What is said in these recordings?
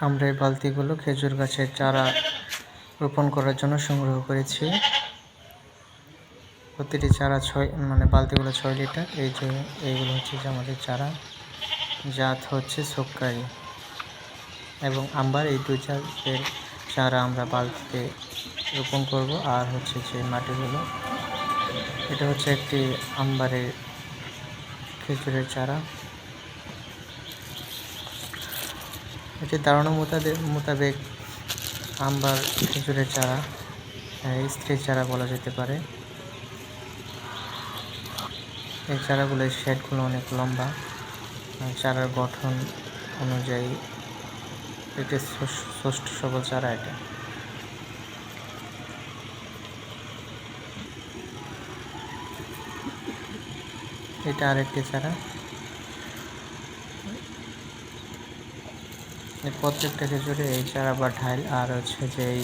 আমরা এই বালতিগুলো খেজুর গাছের চারা রোপণ করার জন্য সংগ্রহ করেছি। প্রতিটি চারা ছয় মানে বালতিগুলো ছয় লিটার। এই যে এইগুলো হচ্ছে যে আমাদের চারা। জাত হচ্ছে সক্কারি এবং আম্বার এই দুই জাতের চারা আমরা বালতিতে রোপণ করব। আর হচ্ছে যে মাটিগুলো। এটা হচ্ছে একটি আম্বারের খেজুরের চারা। এটি ধারণা মোতাবেক মোতাবেক আম্বার খেজুরের চারা স্ত্রীর চারা বলা যেতে পারে। এই চারাগুলোর শেডগুলো অনেক লম্বা। চারার গঠন অনুযায়ী এটি সুষ্ঠু সবল চারা এটা। এটা আরেকটি চারা। প্রত্যেকটা খেজুরে এই চারা বা ঢাইল আর হচ্ছে যে এই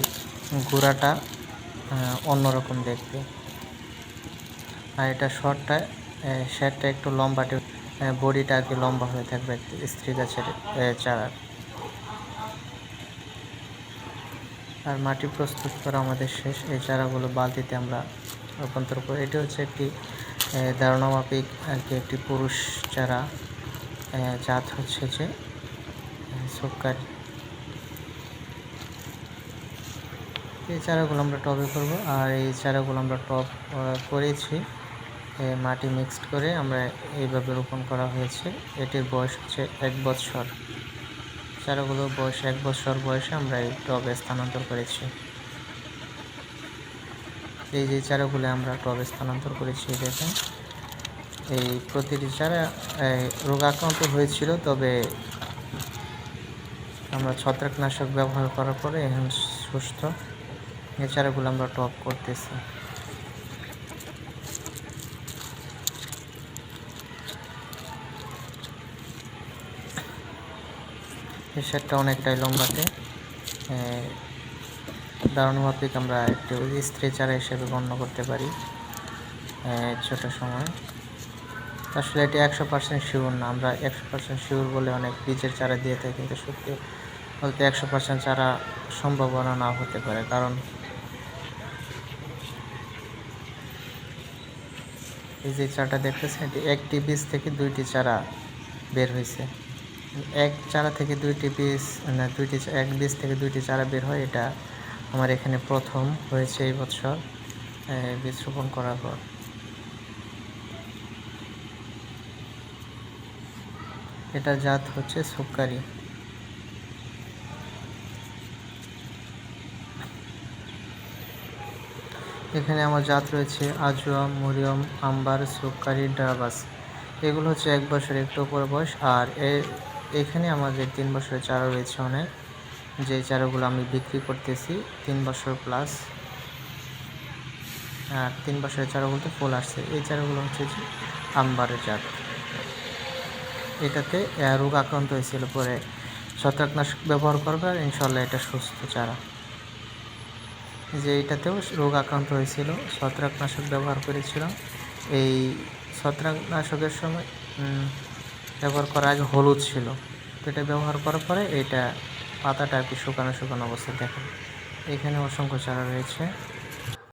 গুঁড়াটা অন্যরকম দেখতে। আর এটা শর্টটা শেডটা একটু লম্বাটে বডিটা আর কি লম্বা হয়ে থাকবে স্ত্রী গাছের চারার আর মাটি প্রস্তুত করা আমাদের শেষ। এই চারাগুলো বালতিতে আমরা রূপান্তর করি। এটি হচ্ছে একটি আহ, ধারণা মাফিক আর কি একটি পুরুষ চারা। জাত হচ্ছে যে সুকারি এই চারাগুলো আমরা টবে করব। আর এই চারাগুলো আমরা আহ, করেছি। মাটি মিক্সড করে আমরা এইভাবে রোপণ করা হয়েছে। এটির বয়স হচ্ছে এক বছর চারাগুলো বয়স এক বছর বয়সে আমরা এই টবে স্থানান্তর করেছি। এই যে চারাগুলো আমরা টবে স্থানান্তর করেছি দেখেন। এই প্রতিটি চারা রোগাক্রান্ত হয়েছিল তবে আমরা ছত্রাকনাশক ব্যবহার করার পরে এখন সুস্থ। এই চারাগুলো আমরা টপ করতেছি। শার্টটা অনেকটাই লম্বাতে দারুণ মাফিক আমরা একটু স্ত্রী চারা হিসেবে গণ্য করতে পারি ছোট সময়। আসলে এটি একশো পার্সেন্ট শিওর না। আমরা একশো পার্সেন্ট শিওর বলে অনেক বীজের চারা দিয়ে থাকি, কিন্তু সত্যি বলতে একশো পার্সেন্ট চারা সম্ভাবনা না হতে পারে, কারণ এই যে চারাটা দেখতেছেন, এটি একটি বীজ থেকে দুইটি চারা বের হয়েছে। এক চারা থেকে দুইটি বীজ, না, দুইটি এক বীজ থেকে দুইটি চারা বের হয়, এটা আমার এখানে প্রথম হয়েছে এই বছর বীজ রোপণ করার পর। এটা জাত হচ্ছে সুকারি এখানে আমার জাত রয়েছে আজুয়া মরিয়ম, আম্বার সুকারি ডাবাস। এগুলো হচ্ছে এক বছর একটু উপর বয়স, আর এখানে আমাদের তিন বছরের চারা রয়েছে অনেক, যে চারাগুলো আমি বিক্রি করতেছি, তিন বছর প্লাস আর তিন বছরের চারা বলতে ফুল আসছে। এই চারাগুলো হচ্ছে আম্বারের জাত। এটাতে রোগ আক্রান্ত হয়েছিল পরে ছত্রাকনাশক ব্যবহার করবে, আর ইনশাল্লাহ এটা সুস্থ চারা। যে এটাতেও রোগ আক্রান্ত হয়েছিল, ছত্রাকনাশক ব্যবহার করেছিলাম। এই ছত্রাকনাশকের সময় ব্যবহার করার আগে হলুদ ছিল। তো এটা ব্যবহার করার পরে এটা পাতাটা আর কি শুকানো শুকানো অবস্থায় দেখেন। এখানে অসংখ্য চারা রয়েছে।